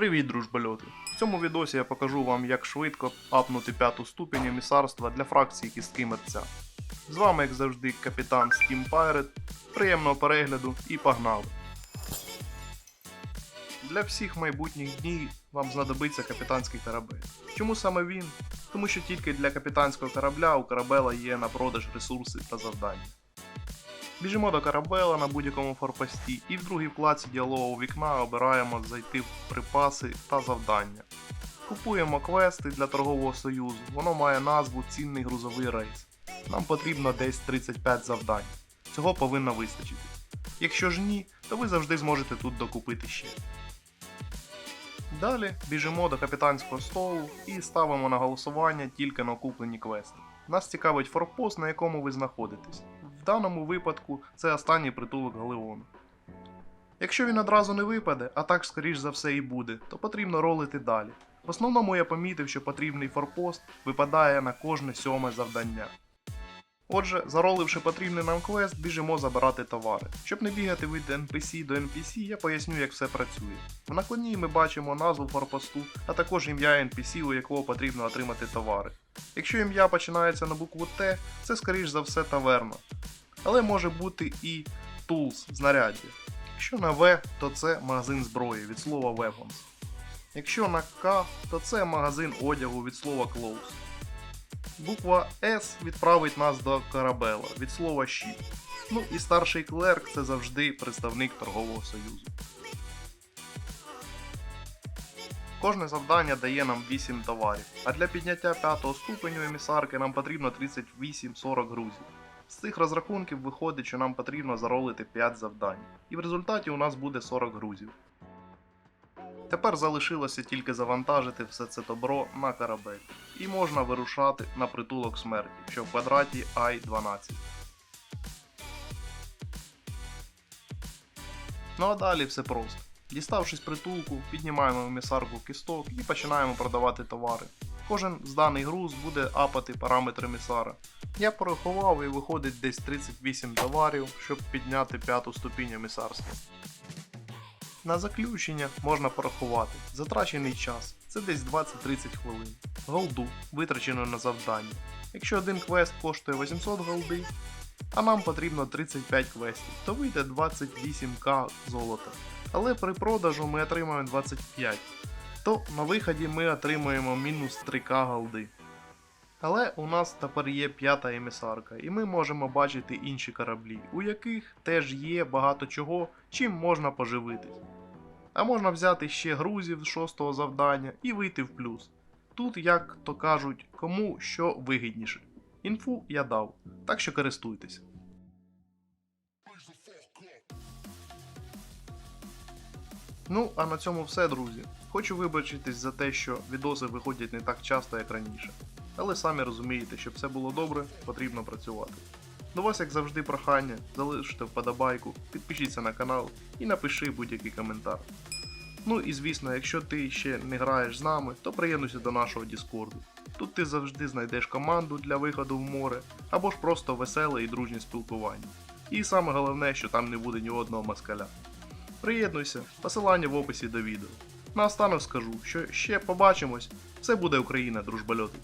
Привіт, дружбольоти! В цьому відосі я покажу вам, як швидко апнути п'яту ступінь емісарства для фракції кістки мерця. З вами, як завжди, капітан Steam Pirate. Приємного перегляду і погнали! Для всіх майбутніх днів вам знадобиться капітанський корабель. Чому саме він? Тому що тільки для капітанського корабля у корабела є на продаж ресурси та завдання. Біжимо до корабела на будь-якому форпості і в другій вкладці діалогового вікна обираємо зайти в припаси та завдання. Купуємо квести для торгового союзу, воно має назву Цінний грузовий рейс. Нам потрібно десь 35 завдань. Цього повинно вистачити. Якщо ж ні, то ви завжди зможете тут докупити ще. Далі біжимо до капітанського столу і ставимо на голосування тільки на куплені квести. Нас цікавить форпост, на якому ви знаходитесь. В даному випадку це останній притулок Галеону. Якщо він одразу не випаде, а так скоріш за все і буде, то потрібно ролити далі. В основному я помітив, що потрібний форпост випадає на кожне сьоме завдання. Отже, зароливши потрібний нам квест, біжимо забирати товари. Щоб не бігати від NPC до NPC, я поясню, як все працює. В накладній ми бачимо назву форпосту, а також ім'я NPC, у якого потрібно отримати товари. Якщо ім'я починається на букву Т, це скоріш за все таверна. Але може бути і Tools знаряддя. Якщо на В, то це магазин зброї від слова Weapons. Якщо на К, то це магазин одягу від слова Clothes. Буква С відправить нас до корабела від слова щит. Ну і старший клерк це завжди представник торгового союзу. Кожне завдання дає нам 8 товарів, а для підняття 5 ступеню емісарки нам потрібно 38-40 грузів. З цих розрахунків виходить, що нам потрібно заролити 5 завдань, і в результаті у нас буде 40 грузів. Тепер залишилося тільки завантажити все це добро на корабель, і можна вирушати на притулок смерті, що в квадраті I-12. Ну а далі все просто. Діставшись притулку, піднімаємо емісарку кісток і починаємо продавати товари. Кожен зданий груз буде апати параметри емісара. Я порахував і виходить десь 38 товарів, щоб підняти п'яту ступінь емісарства. На заключення можна порахувати. Затрачений час це десь 20-30 хвилин. Голду витрачено на завдання. Якщо один квест коштує 800 голди, а нам потрібно 35 квестів, то вийде 28к золота. Але при продажу ми отримаємо 25, то на виході ми отримуємо мінус 3к голди. Але у нас тепер є п'ята емісарка, і ми можемо бачити інші кораблі, у яких теж є багато чого, чим можна поживитись. А можна взяти ще грузів з шостого завдання і вийти в плюс. Тут, як то кажуть, кому що вигідніше. Інфу я дав, так що користуйтесь. Ну, а на цьому все, друзі. Хочу вибачитись за те, що відоси виходять не так часто, як раніше. Але самі розумієте, щоб все було добре, потрібно працювати. До вас, як завжди, прохання, залиште вподобайку, підпишіться на канал і напиши будь-який коментар. Ну і звісно, якщо ти ще не граєш з нами, то приєднуйся до нашого Діскорду. Тут ти завжди знайдеш команду для виходу в море, або ж просто веселе і дружнє спілкування. І саме головне, що там не буде ні одного москаля. Приєднуйся, посилання в описі до відео. Наостанок скажу, що ще побачимось, все буде Україна, дружбольоти.